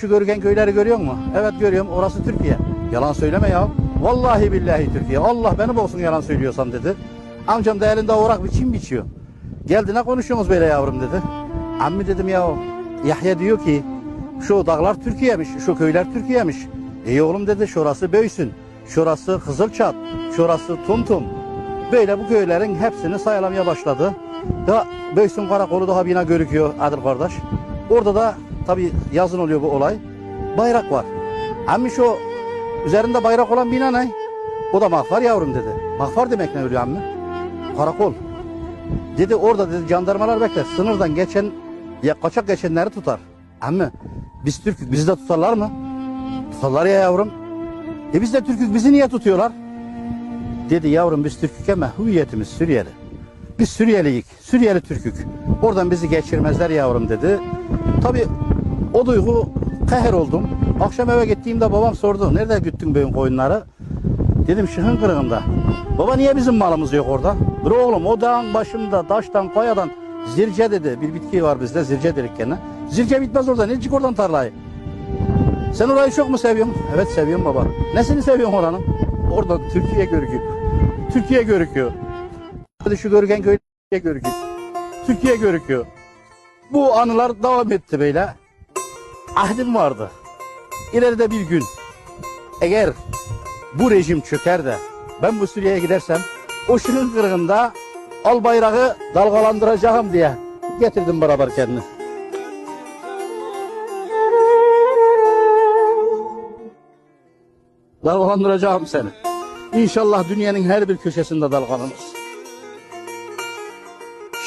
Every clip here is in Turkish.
Şu görüken köyleri görüyor musun? Evet görüyorum. Orası Türkiye. Yalan söyleme ya. Vallahi billahi Türkiye. Allah beni bulsun yalan söylüyorsam dedi. Amcam da elinde orak biçim biçiyor. Geldi ne konuşuyorsunuz böyle yavrum dedi. Ammi dedim ya Yahya diyor ki şu dağlar Türkiye'miş, şu köyler Türkiye'miş. İyi oğlum dedi şurası Böysün, şurası Kızılçat, şurası Tumtum. Böyle bu köylerin hepsini sayılamaya başladı. Ya Böysün karakolu daha bina görüküyor Adil kardeş. Orada da tabi yazın oluyor bu olay. Bayrak var. Ammi şu üzerinde bayrak olan bina ne? O da mahfar yavrum dedi. Mahfar demek ne oluyor ammi? Karakol. Dedi orada dedi jandarmalar bekler. Sınırdan geçen ya kaçak geçenleri tutar. Ama biz Türk'ük bizi de tutarlar mı? Tutarlar ya yavrum. E biz de Türk'ük bizi niye tutuyorlar? Dedi yavrum biz Türk'ük ama Suriyeli. Biz Suriyeliyik. Suriyeli Türk'ük. Oradan bizi geçirmezler yavrum dedi. Tabi o duygu kaher oldum. Akşam eve gittiğimde babam sordu. Nerede güttün bugün koyunları? Dedim şıhın kırığında. Baba niye bizim malımız yok orada? Dur oğlum o dağın başında taştan kayadan zirce dedi. Bir bitki var bizde zirce dedik gene. Zirce bitmez orada. Ne çık oradan tarlayı? Sen orayı çok mu seviyorsun? Evet seviyorum baba. Nesini seviyorsun oranın? Oradan Türkiye görüküyor. Türkiye görüküyor. Hadi şu görüken köy Türkiye görüküyor. Türkiye görüküyor. Bu anılar devam etti böyle. Ahdim vardı. İleride bir gün eğer bu rejim çöker de ben bu Suriye'ye gidersem o şunun kırığında al bayrağı dalgalandıracağım diye getirdim beraber kendini. Dalgalandıracağım seni. İnşallah dünyanın her bir köşesinde dalgalanırsın.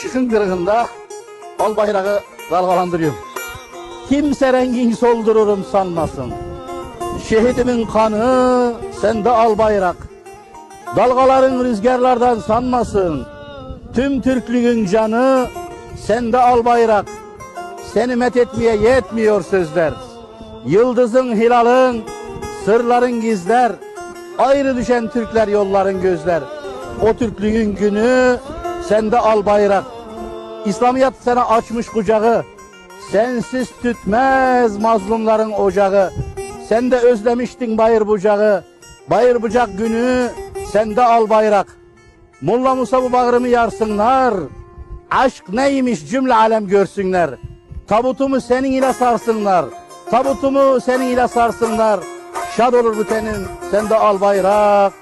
Şıkın kırığında al bayrağı dalgalandırıyorum. Kimse rengin soldururum sanmasın. Şehidimin kanı sende al bayrak. Dalgaların rüzgarlardan sanmasın. Tüm Türklüğün canı sende al bayrak. Seni met etmeye yetmiyor sözler. Yıldızın hilalın, sırların gizler. Ayrı düşen Türkler yolların gözler. O Türklüğün günü sende al bayrak. İslamiyet sana açmış kucağı. Sensiz tütmez mazlumların ocağı. Sen de özlemiştin bayır bucağı. Bayır bucak günü sende al bayrak. Molla Musa bu bağrımı yarsınlar. Aşk neymiş cümle alem görsünler. Tabutumu senin ile sarsınlar. Tabutumu senin ile sarsınlar. Şad olur bu tenin sen de al bayrak.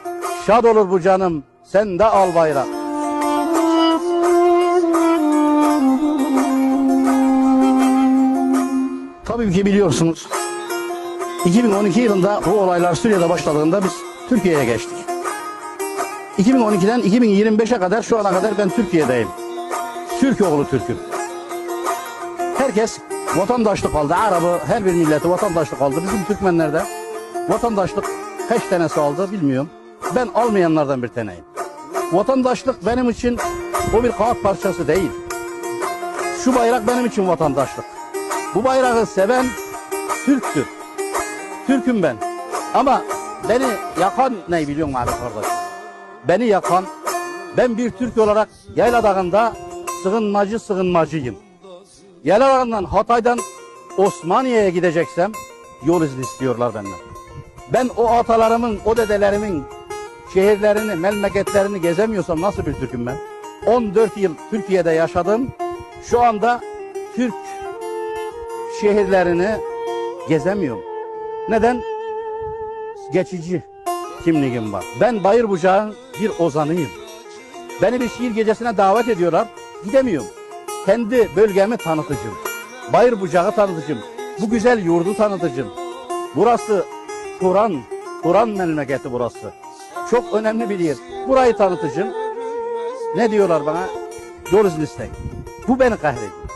Şad olur bu canım sen de al bayrak. Tabii ki biliyorsunuz 2012 yılında bu olaylar Suriye'de başladığında biz Türkiye'ye geçtik. 2012'den 2025'e kadar şu ana kadar ben Türkiye'deyim. Türk oğlu Türk'üm. Herkes vatandaşlık aldı. Arabı her bir milleti vatandaşlık aldı. Bizim Türkmenlerde vatandaşlık kaç tanesi aldı bilmiyorum. Ben almayanlardan bir taneyim. Vatandaşlık benim için o bir kağıt parçası değil. Şu bayrak benim için vatandaşlık. Bu bayrağı seven Türktür. Türk'üm ben. Ama beni yakan ne biliyor musun abi kardeş? Beni yakan, ben bir Türk olarak Yayla Dağı'nda sığınmacı sığınmacıyım. Yayla Dağı'ndan Hatay'dan Osmaniye'ye gideceksem yol izni istiyorlar benden. Ben o atalarımın, o dedelerimin şehirlerini, memleketlerini gezemiyorsam nasıl bir Türk'üm ben? 14 yıl Türkiye'de yaşadım. Şu anda Türk şehirlerini gezemiyorum. Neden? Geçici kimliğim var. Ben Bayır Bucağı'nın bir ozanıyım. Beni bir şiir gecesine davet ediyorlar. Gidemiyorum. Kendi bölgemi tanıtıcım. Bayır Bucağı tanıtıcım. Bu güzel yurdu tanıtıcım. Burası Kur'an, Kur'an memleketi burası. Çok önemli bir yer. Burayı tanıtıcım. Ne diyorlar bana? İzni isteyin. Bu beni kahrediyor.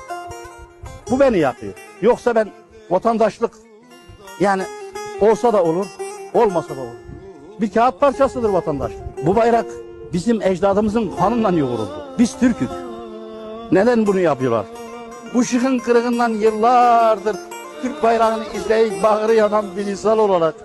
Bu beni yakıyor. Yoksa ben vatandaşlık yani olsa da olur, olmasa da olur. Bir kağıt parçasıdır vatandaş. Bu bayrak bizim ecdadımızın kanından yoğruldu. Biz Türk'ük. Neden bunu yapıyorlar? Bu şıkın kırığından yıllardır Türk bayrağını izleyip bağrı yanan bir insan olarak